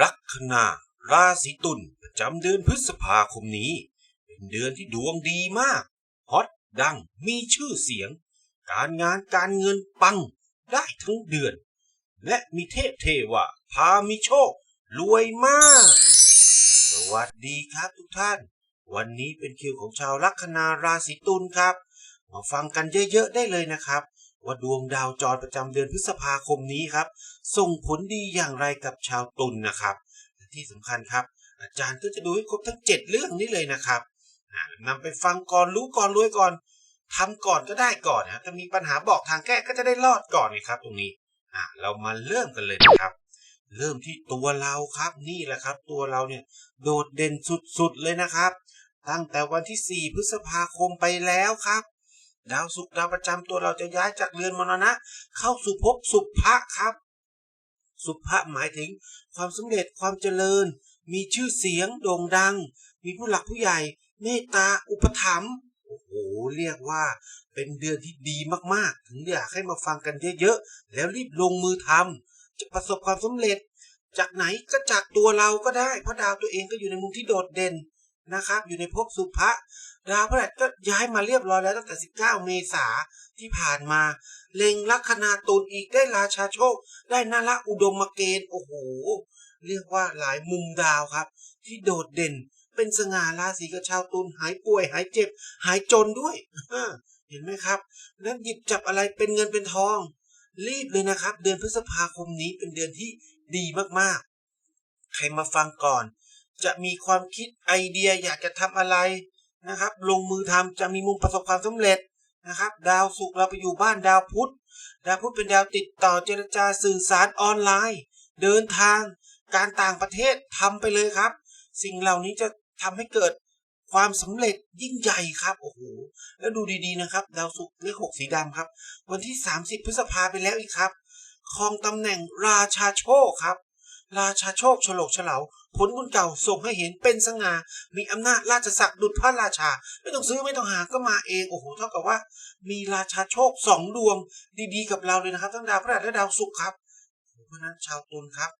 ลัคนาราศีตุลประจำเดือนพฤษภาคมนี้ เป็นเดือนที่ดวงดีมากฮอตดังมีชื่อเสียง การงานการเงินปังได้ทั้งเดือน และมีเทพเทวะพามีโชค รวยมาก สวัสดีครับทุกท่าน วันนี้เป็นคิวของชาวลัคนาราศีตุลครับ มาฟังกันเยอะๆได้เลยนะครับ ว่าดวงดาวจรประจำเดือนพฤษภาคมนี้ครับ ส่งผลดีอย่างไรกับชาวตุลนะครับ ที่สำคัญครับ อาจารย์ก็จะดูให้ครบทั้ง 7 เรื่องนี้เลยนะครับอ่านำไปฟังก่อนรู้ก่อนรวยก่อนทำก่อนก็ได้ก่อนนะถ้ามีปัญหาบอกทางแก้ก็จะได้รอดก่อนนะครับ ตรงนี้อ่าเรามาเริ่มกันเลยนะครับ เริ่มที่ตัวเราครับนี่แหละครับ ตัวเราเนี่ยโดดเด่นสุดๆเลยนะครับ ตั้งแต่วันที่ 4 พฤษภาคมไปแล้วครับดาวศุกร์ดาวประจำตัวเราจะย้ายจากเรือนมรณะ เข้าสู่ภพสุภะครับ สุภะหมายถึงความสำเร็จความเจริญ มีชื่อเสียงโด่งดัง มีผู้หลักผู้ใหญ่ เมตตาอุปถัมภ์โอ้โหเรียกว่าเป็นเดือนที่ดีมากๆ ถึงอยากให้มาฟังกันเยอะๆ แล้วรีบลงมือทำจะประสบความสำเร็จ จากไหนก็จากตัวเราก็ได้ เพราะดาวตัวเองก็อยู่ในมุมที่โดดเด่น นะครับ อยู่ในภพสุภะดาวพฤหัสก็ย้ายมาเรียบร้อยแล้วตั้งแต่ 19 เมษาที่ผ่านมา เล็งลัคนาตุลอีกได้ราชาโชค ได้นาละอุดมเกณฑ์โอ้โห เรียกว่าหลายมุมดาวครับ ที่โดดเด่นเป็นสง่าราศีกับชาวตุลหายป่วย หายเจ็บ หายจนด้วยเห็นไหมครับแล้วหยิบจับอะไรเป็นเงินเป็นทอง รีบเลยนะครับ เดือนพฤษภาคมนี้เป็นเดือนที่ดีมากๆ ใครมาฟังก่อน จะมีความคิดไอเดียอยากจะทำอะไรนะครับ ลงมือทำจะมีมุมประสบความสำเร็จนะครับ ดาวศุกร์เราไปอยู่บ้านดาวพุธดาวพุธเป็นดาวติดต่อเจรจาสื่อสารออนไลน์ เดินทาง การต่างประเทศทำไปเลยครับ สิ่งเหล่านี้จะทำให้เกิดความสำเร็จยิ่งใหญ่ครับโอ้โหแล้วดูดีๆนะครับ ดาวศุกร์เลขหกสีดำครับ วันที่ 30 พฤษภาไปแล้วอีกครับครองตำแหน่งราชาโชคครับ ราชาโชคฉลกเฉลา ผลบุญเก่าส่งให้เห็นเป็นสง่ามีอำนาจราชศักดิ์ดุจพระราชา ไม่ต้องซื้อไม่ต้องหาก็มาเอง โอ้โหเท่ากับว่า มีราชาโชคสองดวงดีๆกับเราเลยนะครับ ทั้งดาวพฤหัสและดาวศุกร์ครับเพราะนั้นชาวตุลครับ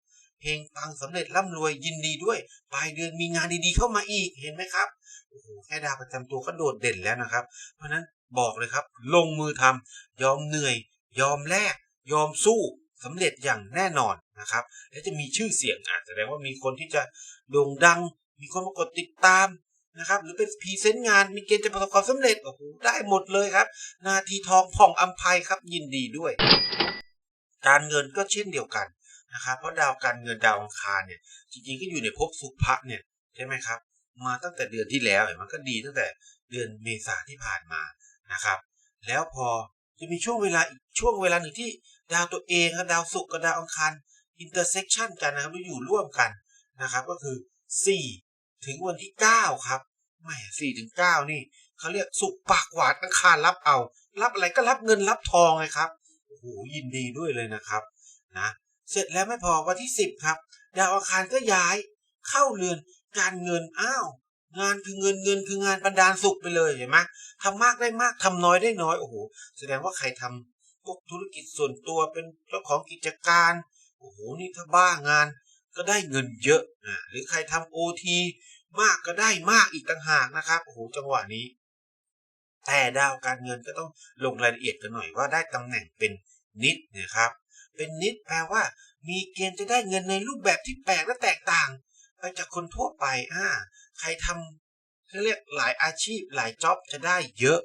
เพลงปังสำเร็จร่ำรวยยินดีด้วย ปลายเดือนมีงานดีๆเข้ามาอีกเห็นไหมครับโอ้โหแค่ดาวประจำตัวก็โดดเด่นแล้วนะครับ เพราะฉะนั้นบอกเลยครับ ลงมือทำยอมเหนื่อย ยอมแลกยอมสู้สำเร็จอย่างแน่นอน นะครับและจะมีชื่อเสียงอะแสดงว่ามีคนที่จะโด่งดัง มีคนมากดติดตามนะครับ หรือเป็นพรีเซนต์งานมีเกณฑ์จะประสบความสำเร็จโอ้โหได้หมดเลยครับ นาทีทองผ่องอัมภัยครับยินดีด้วย การเงินก็เช่นเดียวกันนะครับเพราะดาวการเงินดาวอังคารเนี่ยจริงๆก็อยู่ในภพสุภะเนี่ยใช่ไหมครับ มาตั้งแต่เดือนที่แล้วเห็นมันก็ดีตั้งแต่เดือนเมษาที่ผ่านมานะครับ แล้วพอจะมีช่วงเวลาอีกช่วงเวลาหนึ่งที่ดาวตัวเองครับดาวศุกร์กับดาวอังคาร อินเตอร์เซ็กชันกันนะครับแล้วอยู่ร่วมกันนะครับก็คือ 4 ถึงวันที่ 9 ครับแหม่4ถึง 9 นี่เขาเรียกสุกปากหวานอังคารรับเอา รับอะไรก็รับเงินรับทองไงครับโอ้โหยินดีด้วยเลยนะครับนะเสร็จแล้วไม่พอวันที่ 10 ครับ ดาวอังคารก็ย้ายเข้าเรือนการเงินอ้าวงานคือเงินเงินคืองานบรรดาลสุขไปเลยเห็นไหมทำมากได้มากทำน้อยได้น้อยโอ้โหแสดงว่าใครทำพวกธุรกิจส่วนตัวเป็นเจ้าของกิจการ โอ้โหนี่ถ้าบ้างานก็ได้เงินเยอะอะหรือใครทำโอทีมากก็ได้มากอีกต่างหากนะครับโอ้โหจังหวะนี้ แต่ดาวการเงินก็ต้องลงรายละเอียดกันหน่อยว่าได้ตำแหน่งเป็นนิดนะครับ เป็นนิดแปลว่า มีเกณฑ์จะได้เงินในรูปแบบที่แปลกและแตกต่าง ไปจากคนทั่วไปอ่าใครทำเขาเรียกหลายอาชีพหลายจ็อบจะได้เยอะ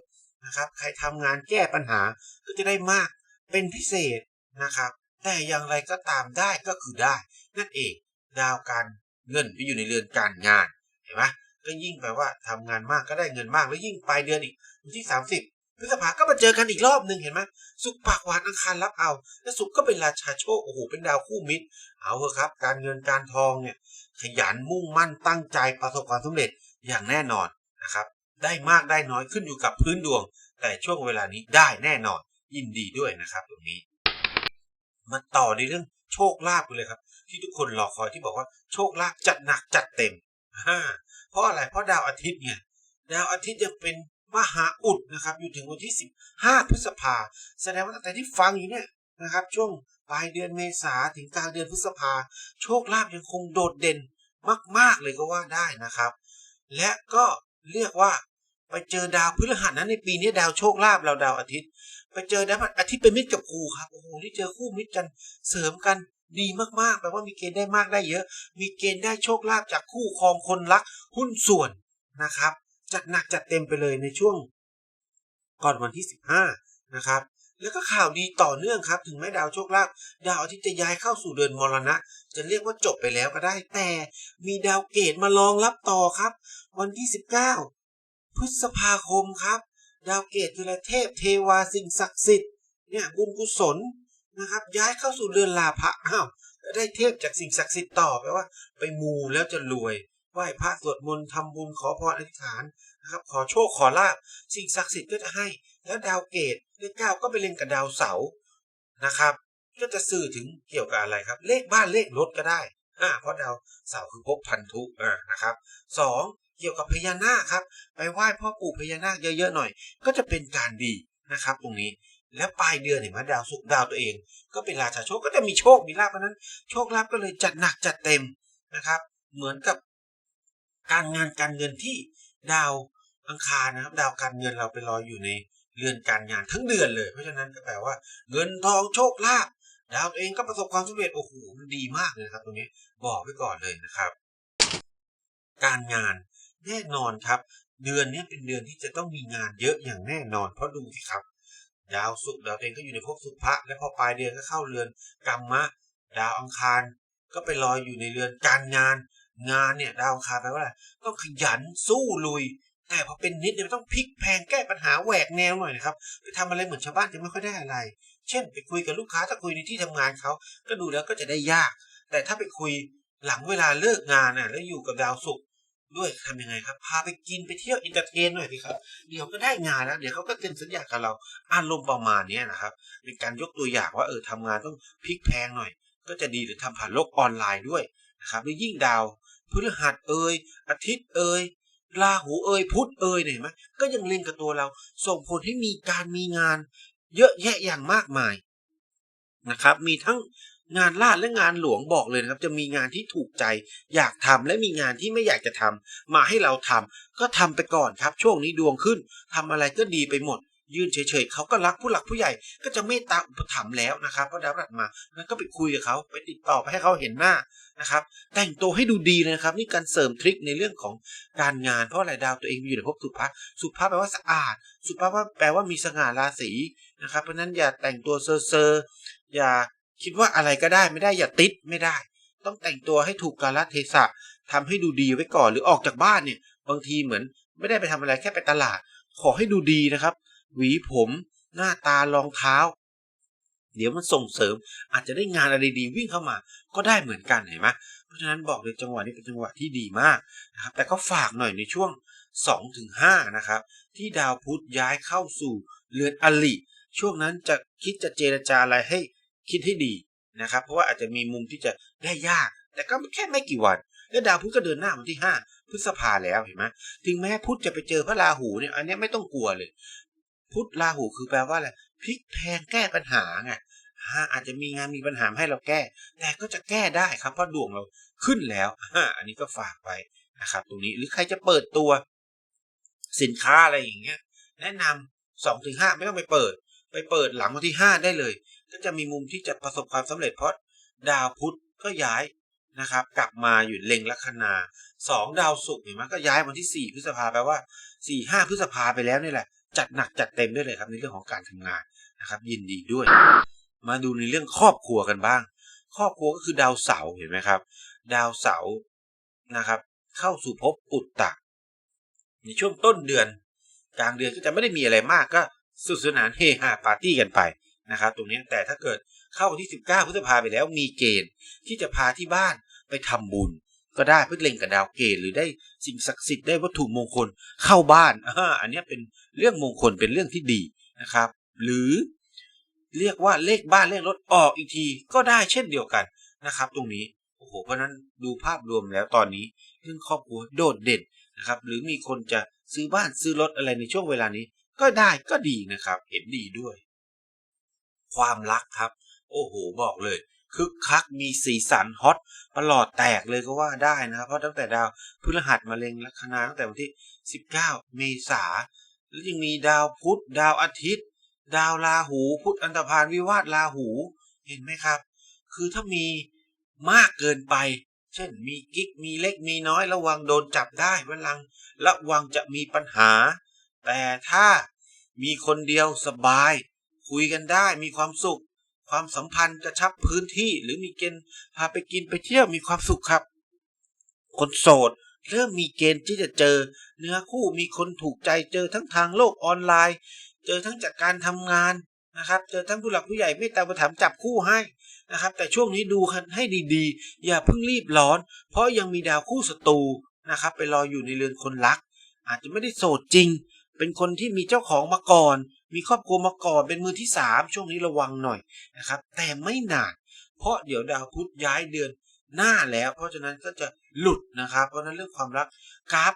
นะครับ ใครทำงานแก้ปัญหาก็จะได้มากเป็นพิเศษนะครับ แต่อย่างไรก็ตามได้ก็คือได้ นั่นเองดาวการเงินไปอยู่ในเรือนการงานเห็นไหมก็ยิ่งแปลว่าทำงานมากก็ได้เงินมากแล้วยิ่งปลายเดือนอีกวันที่ 30พฤษภาก็มาเจอกันอีกรอบหนึ่งเห็นไหมสุขปากหวานอังคารรับเอา และสุขก็เป็นราชาโชคโอ้โหเป็นดาวคู่มิตร เอาเถอะครับ การเงินการทองเนี่ยขยันมุ่งมั่นตั้งใจประสบความสำเร็จอย่างแน่นอนนะครับ ได้มากได้น้อยขึ้นอยู่กับพื้นดวง แต่ช่วงเวลานี้ได้แน่นอนยินดีด้วยนะครับตรงนี้ มาต่อในเรื่องโชคลาภกันเลยครับ ที่ทุกคนรอคอยที่บอกว่าโชคลาภจัดหนักจัดเต็มฮ่าเพราะอะไรเพราะดาวอาทิตย์เนี่ยดาวอาทิตย์ยังเป็นมหาอุดนะครับ อยู่ถึงวันที่ 15 พฤษภาแสดงว่าตั้งแต่ที่ฟังอยู่เนี่ยนะครับ ช่วงปลายเดือนเมษาถึงกลางเดือนพฤษภาโชคลาภยังคงโดดเด่นมาก ๆ เลยก็ว่าได้นะครับ และก็เรียกว่าไปเจอดาวพฤหัสนั้นในปีนี้ดาวโชคลาภเราดาวอาทิตย์ ไปเจอดาวอาทิตย์เป็นมิตรกับครูครับโอ้โหที่เจอคู่มิตรกันเสริมกันดีมากๆแปลว่ามีเกณฑ์ได้มากได้เยอะ มีเกณฑ์ได้โชคลาภจากคู่ครองคนรักหุ้นส่วนนะครับ จัดหนักจัดเต็มไปเลยในช่วง ก่อนวันที่ 15 นะครับ แล้วก็ข่าวดีต่อเนื่องครับ ถึงแม้ดาวโชคลาภดาวอาทิตย์จะย้ายเข้าสู่เดือนมรณะ จะเรียกว่าจบไปแล้วก็ได้ แต่มีดาวเกตมารองรับต่อครับ วันที่ 19 พฤษภาคมครับ ดาวเกตคืออะเทพเทวาสิ่งศักดิ์สิทธิ์เนี่ยบุญกุศลนะครับ ย้ายเข้าสู่เรือนลาภะอ้าวได้เทพจากสิ่งศักดิ์สิทธิ์ต่อแปลว่า ไปมูแล้วจะรวยไหว้พระสวดมนต์ทำบุญขอพรอธิษฐานนะครับ ขอโชคขอลาบสิ่งศักดิ์สิทธิ์ก็จะให้ แล้วดาวเกตเลขเก้าก็ไปเล็งกับดาวเสาร์นะครับ ก็จะสื่อถึงเกี่ยวกับอะไรครับ เลขบ้านเลขรถก็ได้อ่าเพราะดาวเสาร์คือภพพันธุอ่านะครับสอง เกี่ยวกับพญานาคครับ ไปไหว้พ่อปู่พญานาคเยอะๆหน่อย ก็จะเป็นการดีนะครับ ตรงนี้แล้วปลายเดือนเห็นไหมดาวศุกร์ดาวตัวเอง ก็เป็นราชาโชคก็จะมีโชคมีลาภเพราะนั้น โชคลาภก็เลยจัดหนักจัดเต็มนะครับ เหมือนกับการงานการเงินที่ดาวอังคารนะครับ ดาวการเงินเราไปรออยู่ในเรือนการงานทั้งเดือนเลย เพราะฉะนั้นก็แปลว่า เงินทองโชคลาภดาวตัวเองก็ประสบความสำเร็จโอ้โหมันดีมากเลยครับ ตรงนี้บอกไว้ก่อนเลยนะครับ การงาน แน่นอนครับ เดือนนี้เป็นเดือนที่จะต้องมีงานเยอะอย่างแน่นอน เพราะดูสิครับ ดาวศุกร์ดาวตัวเองก็อยู่ในภพสุภะและพอปลายเดือนก็เข้าเรือนกรรมะ ดาวอังคาร ก็ไปลอยอยู่ในเรือนการงาน งานเนี่ยดาวอังคารแปลว่าอะไรต้องขยันสู้ลุย แต่พอเป็นนิดเนี่ยมันต้องพลิกแพงแก้ปัญหาแหวกแนวหน่อยนะครับไปทำอะไรเหมือนชาวบ้านจะไม่ค่อยได้อะไร เช่น ไปคุยกับลูกค้าถ้าคุยในที่ทำงานเขาก็ดูแล้วก็จะได้ยาก แต่ถ้าไปคุยหลังเวลาเลิกงานน่ะแล้วอยู่กับดาวศุกร์ ด้วยทำยังไงครับ พาไปกินไปเที่ยวอินเตอร์เทนหน่อยสิครับ เดี๋ยวก็ได้งานแล้วเดี๋ยวเขาก็เซ็นสัญญากับเราอารมณ์ประมาณนี้นะครับเป็นการยกตัวอย่างว่าเออทำงานต้องพลิกแพงหน่อย ก็จะดีหรือทำผ่านโลกออนไลน์ด้วยนะครับแล้วยิ่งดาวพฤหัสเอ่ยอาทิตย์เอ่ยราหูเอ่ยพุธเอ่ยเนี่ยไหมก็ยังเล็งกับตัวเรา ส่งผลให้มีการมีงาน เยอะแยะอย่างมากมายนะครับ มีทั้ง งานลาดและงานหลวงบอกเลยนะครับ จะมีงานที่ถูกใจ อยากทำและมีงานที่ไม่อยากจะทำมาให้เราทำก็ทำไปก่อนครับ ช่วงนี้ดวงขึ้นทำอะไรก็ดีไปหมด ยืนเฉยๆเขาก็รักผู้หลักผู้ใหญ่ ก็จะเมตตาอุปถัมภ์แล้วนะครับเพราะดาวพฤหัสมาแล้วก็ไปคุยกับเขาไปติดต่อไปให้เขาเห็นหน้านะครับ แต่งตัวให้ดูดีเลยนะครับ นี่การเสริมทริคในเรื่องของการงานเพราะอะไรดาวตัวเองอยู่ในภพสุภะสุภะแปลว่าสะอาด สุภะว่าแปลว่ามีสง่าราศีนะครับเพราะนั้นอย่าแต่งตัวเซอร์เซอร์อย่า คิดว่าอะไรก็ได้ไม่ได้อย่าติดไม่ได้ ต้องแต่งตัวให้ถูกกาลเทศะทำให้ดูดีไว้ก่อนหรือออกจากบ้านเนี่ย บางทีเหมือนไม่ได้ไปทำอะไรแค่ไปตลาด ขอให้ดูดีนะครับ หวีผมหน้าตารองเท้า เดี๋ยวมันส่งเสริม อาจจะได้งานอะไรดีวิ่งเข้ามา ก็ได้เหมือนกันเห็นไหมเพราะฉะนั้นบอกเลยจังหวะนี้เป็นจังหวะที่ดีมากนะครับ แต่ก็ฝากหน่อยในช่วง2ถึง5นะครับ ที่ดาวพุธย้ายเข้าสู่เรือนอลิช่วงนั้นจะคิดจะเจรจาอะไรให้ คิดให้ดีนะครับ เพราะว่าอาจจะมีมุมที่จะได้ยาก แต่ก็แค่ไม่กี่วัน แล้วดาวพุธก็เดินหน้าวันที่ 5 พฤษภาแล้วเห็นไหมถึงแม้พุธจะไปเจอพระราหูเนี่ยอันนี้ไม่ต้องกลัวเลย พุธราหูคือแปลว่าอะไรพลิกแพงแก้ปัญหาไงฮะอาจจะมีงานมีปัญหาให้เราแก้ แต่ก็จะแก้ได้ครับเพราะดวงเราขึ้นแล้วฮะอันนี้ก็ฝากไปนะครับ ตรงนี้หรือใครจะเปิดตัวสินค้าอะไรอย่างเงี้ย แนะนำสองถึงห้าไม่ต้องไปเปิด ไปเปิดหลังวันที่ห้าได้เลย ก็จะมีมุมที่จะประสบความสำเร็จเพราะดาวพุธก็ย้ายนะครับ กลับมาอยู่เล็งลัคนาสองดาวศุกร์เห็นไหมก็ย้ายวันที่สี่พฤษภาแปลว่าสี่ห้าพฤษภาไปแล้วนี่แหละ จัดหนักจัดเต็มได้เลยครับในเรื่องของการทำงานนะครับ ยินดีด้วย มาดูในเรื่องครอบครัวกันบ้าง ครอบครัวก็คือดาวเสาร์เห็นไหมครับ ดาวเสาร์นะครับ เข้าสู่ภพปุตตะในช่วงต้นเดือน กลางเดือนก็จะไม่ได้มีอะไรมากก็สนุกสนานเฮฮาปาร์ตี้กันไป นะครับตรงนี้แต่ถ้าเกิดเข้าวันที่ 19พฤษภาไปแล้วมีเกณฑ์ที่จะพาที่บ้านไปทำบุญ ก็ได้เพื่อเล็งกับดาวเกณฑ์หรือได้สิ่งศักดิ์สิทธิ์ได้วัตถุมงคลเข้าบ้านอ่าอันนี้เป็นเรื่องมงคลเป็นเรื่องที่ดีนะครับ หรือเรียกว่าเลขบ้านเลขรถออกอีกทีก็ได้เช่นเดียวกันนะครับ ตรงนี้โอ้โหเพราะนั้นดูภาพรวมแล้วตอนนี้เรื่องครอบครัวโดดเด่นนะครับ หรือมีคนจะซื้อบ้านซื้อรถอะไรในช่วงเวลานี้ ก็ได้ก็ดีนะครับ เห็นดีด้วย ความรักครับ โอ้โหบอกเลยคึกคักมีสีสันฮอตประหลอดแตกเลยก็ว่าได้นะครับ เพราะตั้งแต่ดาวพฤหัสมาเล็งลัคนาตั้งแต่วันที่ 19 เมษาแล้วยังมีดาวพุธดาวอาทิตย์ ดาวราหูพุธอันตรพานวิวาทราหู เห็นไหมครับ คือถ้ามีมากเกินไป เช่นมีกิ๊กมีเล็กมีน้อยระวังโดนจับได้วันลังระวังจะมีปัญหา แต่ถ้ามีคนเดียวสบาย คุยกันได้มีความสุข ความสัมพันธ์กระชับพื้นที่หรือมีเกณฑ์พาไปกินไปเที่ยวมีความสุขครับ คนโสดเริ่มมีเกณฑ์ที่จะเจอ เนื้อคู่มีคนถูกใจเจอทั้งทางโลกออนไลน์ เจอทั้งจากการทำงานนะครับ เจอทั้งผู้หลักผู้ใหญ่เมตตาประถมจับคู่ให้นะครับ แต่ช่วงนี้ดูกันให้ดีๆ อย่าเพิ่งรีบร้อน เพราะยังมีดาวคู่ศัตรูนะครับ ไปรออยู่ในเรือนคนรัก อาจจะไม่ได้โสดจริง เป็นคนที่มีเจ้าของมาก่อน มีครอบครัวมาก่อนเป็นมือที่สามช่วงนี้ระวังหน่อยนะครับ แต่ไม่นานเพราะเดี๋ยวดาวพุธย้ายเดือนหน้าแล้ว เพราะฉะนั้นก็จะหลุดนะครับ เพราะนั้นเรื่องความรักกราฟ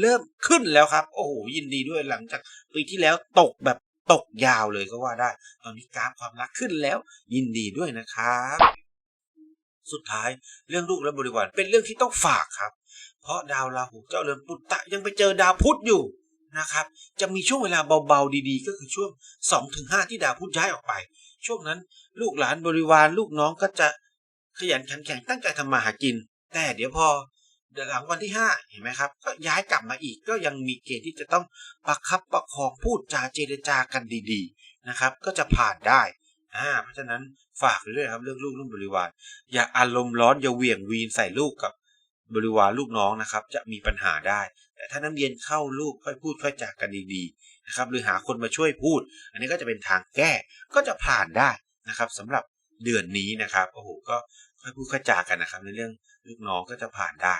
เริ่มขึ้นแล้วครับ โอ้โหยินดีด้วยหลังจากปีที่แล้วตกแบบตกยาวเลยก็ว่าได้ ตอนนี้กราฟความรักขึ้นแล้ว ยินดีด้วยนะครับสุดท้ายเรื่องลูกและบริวารเป็นเรื่องที่ต้องฝากครับ เพราะดาวราหูเจ้าเรือนปุตตะยังไปเจอดาวพุธอยู่ นะครับ จะมีช่วงเวลาเบาๆดีๆ ก็คือช่วง 2-5ถึงที่ดาวพุธย้ายออกไป ช่วงนั้นลูกหลานบริวารลูกน้องก็จะขยันขันแข็งตั้งใจทำมาหากิน แต่เดี๋ยวพอหลังวันที่ห้าเห็นไหมครับ ก็ย้ายกลับมาอีกก็ยังมีเกณฑ์ที่จะต้องประคับประคองพูดจาเจรจากันดีๆนะครับ ก็จะผ่านได้อ่าเพราะฉะนั้นฝากไว้ด้วยครับเรื่องลูกเรื่องบริวาร อย่าอารมณ์ร้อนอย่าเหวี่ยงวีนใส่ลูกกับบริวารลูกน้องนะครับ จะมีปัญหาได้ แต่ถ้าน้ำเย็นเข้าลูกค่อยพูดค่อยจากกันดีๆนะครับหรือหาคนมาช่วยพูด อันนี้ก็จะเป็นทางแก้ก็จะผ่านได้นะครับสำหรับเดือนนี้นะครับโอ้โหก็ค่อยพูดค่อยจากกันนะครับ ในเรื่องลูกน้องก็จะผ่านได้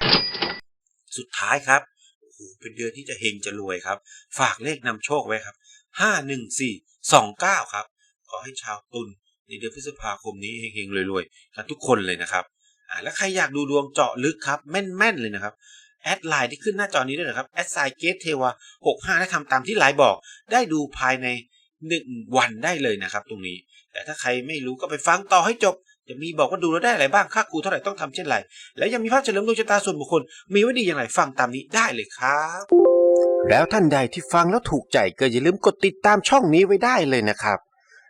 สุดท้ายครับโอ้โหเป็นเดือนที่จะเฮงจะรวยครับ ฝากเลขนำโชคไว้ครับห้าหนึ่งสี่สองเก้าครับ ขอให้ชาวตุลในเดือนพฤษภาคมนี้เฮงๆรวยๆกันทุกคนเลยนะครับอ่าแล้วใครอยากดูดวงเจาะลึกครับแม่นๆเลยนะครับ แอดไลน์ที่ขึ้นหน้าจอนี้ด้วยนะครับแอดไซเกตเทวาหกห้าได้ทำตามที่ไลน์บอก ได้ดูภายในหนึ่งวันได้เลยนะครับ ตรงนี้ แต่ถ้าใครไม่รู้ก็ไปฟังต่อให้จบ จะมีบอกว่าดูแล้วได้อะไรบ้างค่าครูเท่าไหร่ต้องทำเช่นไร แล้วยังมีภาพเฉลิมดวงชะตาส่วนบุคคล มีไว้ดีอย่างไรฟังตามนี้ได้เลยครับ แล้วท่านใดที่ฟังแล้วถูกใจก็อย่าลืมกดติดตามช่องนี้ไว้ได้เลยนะครับ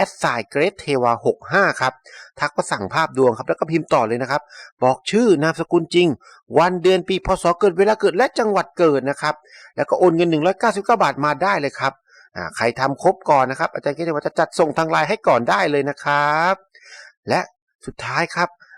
แอดไซเกรดเทวา65 ครับ ทักมาสั่งภาพดวงครับ แล้วก็พิมพ์ต่อเลยนะครับ บอกชื่อนามสกุลจริง วันเดือนปีพศเกิดเวลาเกิดและจังหวัดเกิดนะครับ แล้วก็โอนเงิน 199 บาทมาได้เลยครับใครทำครบก่อนนะครับ อาจารย์เกรดเทวาจะจัดส่งทางไลน์ให้ก่อนได้เลยนะครับ และสุดท้ายครับ